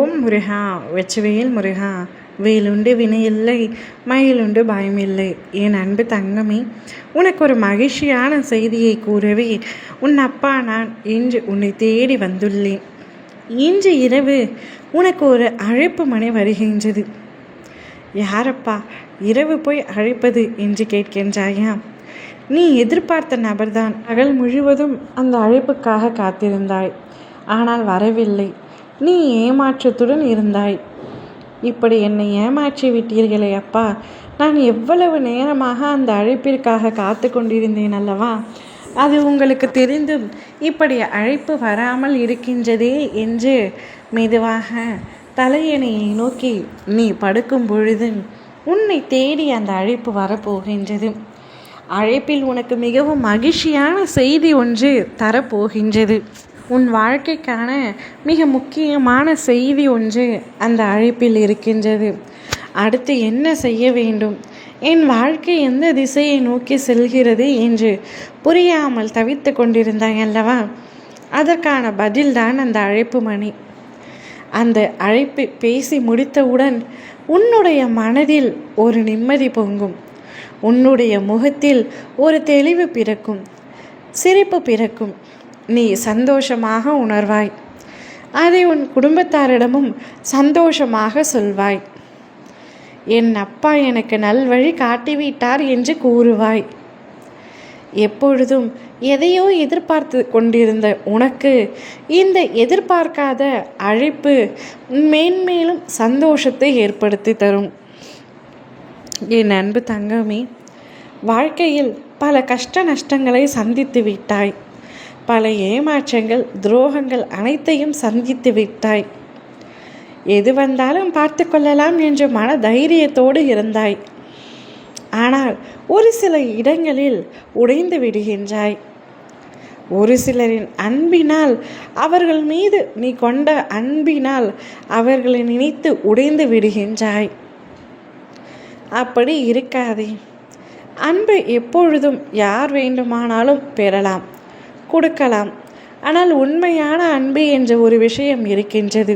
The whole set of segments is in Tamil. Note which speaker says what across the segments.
Speaker 1: ஓம் முருகா வெச்சுவேல் முருகா வேலுண்டு வினையில்லை மயிலுண்டு பயமில்லை. என் அன்பு தங்கமே உனக்கு ஒரு மகிழ்ச்சியான செய்தியை கூறவே உன் அப்பா நான் இன்று உன்னை தேடி வந்துள்ளேன். இன்று இரவு உனக்கு ஒரு அழைப்பு மனை வருகின்றது. யாரப்பா இரவு போய் அழைப்பது என்று கேட்கின்றாயா? நீ எதிர்பார்த்த நபர்தான் பகல் முழுவதும் அந்த அழைப்புக்காக காத்திருந்தாய். ஆனால் வரவில்லை. நீ ஏமாற்றத்துடன் இருந்தாய். இப்படி என்னை ஏமாற்றி விட்டீர்களே அப்பா. நான் எவ்வளவு நேரமாக அந்த அழைப்பிற்காக காத்து கொண்டிருந்தேன் அல்லவா? அது உங்களுக்கு தெரிந்தும் இப்படி அழைப்பு வராமல் இருக்கின்றதே என்று மெதுவாக தலையணையை நோக்கி நீ படுக்கும் பொழுது உன்னை தேடி அந்த அழைப்பு வரப்போகின்றது. அழைப்பில் உனக்கு மிகவும் மகிழ்ச்சியான செய்தி ஒன்று தரப்போகின்றது. உன் வாழ்க்கைக்கான மிக முக்கியமான செய்தி ஒன்று அந்த அழைப்பில் இருக்கின்றது. அடுத்து என்ன செய்ய வேண்டும்? என் வாழ்க்கை எந்த திசையை நோக்கி செல்கிறது என்று புரியாமல் தவித்து கொண்டிருந்தாய் அல்லவா? அதற்கான பதில்தான் அந்த அழைப்பு மணி. அந்த அழைப்பு பேசி முடித்தவுடன் உன்னுடைய மனதில் ஒரு நிம்மதி பொங்கும். உன்னுடைய முகத்தில் ஒரு தெளிவு பிறக்கும் சிரிப்பு பிறக்கும். நீ சந்தோஷமாக உணர்வாய். அதை உன் குடும்பத்தாரிடமும் சந்தோஷமாக சொல்வாய். என் அப்பா எனக்கு நல்வழி காட்டிவிட்டார் என்று கூறுவாய். எப்பொழுதும் எதையோ எதிர்பார்த்து கொண்டிருந்த உனக்கு இந்த எதிர்பார்க்காத அழைப்பு மேன்மேலும் சந்தோஷத்தை ஏற்படுத்தி தரும். என் அன்பு தங்கமே வாழ்க்கையில் பல கஷ்ட நஷ்டங்களை சந்தித்து விட்டாய். பல ஏமாற்றங்கள் துரோகங்கள் அனைத்தையும் சந்தித்து விட்டாய். எது வந்தாலும் பார்த்து கொள்ளலாம் என்ற மன தைரியத்தோடு இருந்தாய். ஆனால் ஒரு சில இடங்களில் உடைந்து விடுகின்றாய். ஒரு சிலரின் அன்பினால் அவர்கள் மீது நீ கொண்ட அன்பினால் அவர்களை நினைத்து உடைந்து விடுகின்றாய். அப்படி இருக்காதே. அன்பு எப்பொழுதும் யார் வேண்டுமானாலும் பெறலாம். கொடுக்கலாம். ஆனால் உண்மையான அன்பு என்ற ஒரு விஷயம் இருக்கின்றது.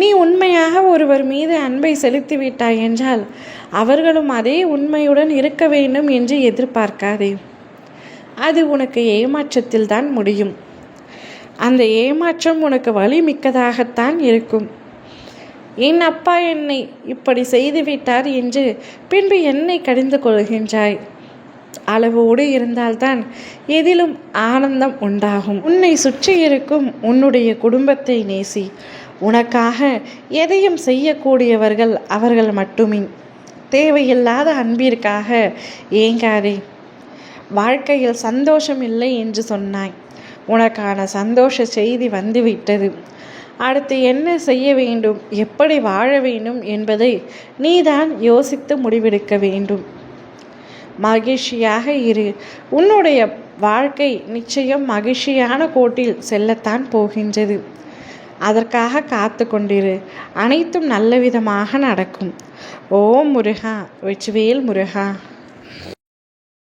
Speaker 1: நீ உண்மையாக ஒருவர் மீது அன்பை செலுத்திவிட்டாய் என்றால் அவர்களும் அதே உண்மையுடன் இருக்க வேண்டும் என்று எதிர்பார்க்காதே. அது உனக்கு ஏமாற்றத்தில் தான் முடியும். அந்த ஏமாற்றம் உனக்கு வலிமிக்கதாகத்தான் இருக்கும். என் அப்பா என்னை இப்படி செய்துவிட்டார் என்று பின்பு என்னை கடிந்து கொள்கின்றாய். அளவோடு இருந்தால்தான் எதிலும் ஆனந்தம் உண்டாகும். உன்னை சுற்றி இருக்கும் உன்னுடைய குடும்பத்தை நேசி. உனக்காக எதையும் செய்யக்கூடியவர்கள் அவர்கள் மட்டுமே தேவையில்லாத அன்பிற்காக ஏங்காதே. வாழ்க்கையில் சந்தோஷம் இல்லை என்று சொன்னாய். உனக்கான சந்தோஷ செய்தி வந்துவிட்டது. அடுத்து என்ன செய்ய வேண்டும்? எப்படி வாழ வேண்டும் என்பதை நீதான் யோசித்து முடிவெடுக்க வேண்டும். மகிழ்ச்சியாக இரு. உன்னுடைய வாழ்க்கை நிச்சயம் மகிழ்ச்சியான கோட்டில் செல்லத்தான் போகின்றது. அதற்காக காத்து கொண்டிரு. அனைத்தும் நல்ல விதமாக நடக்கும். ஓம் முருகா வெச்சுவேல் முருகா.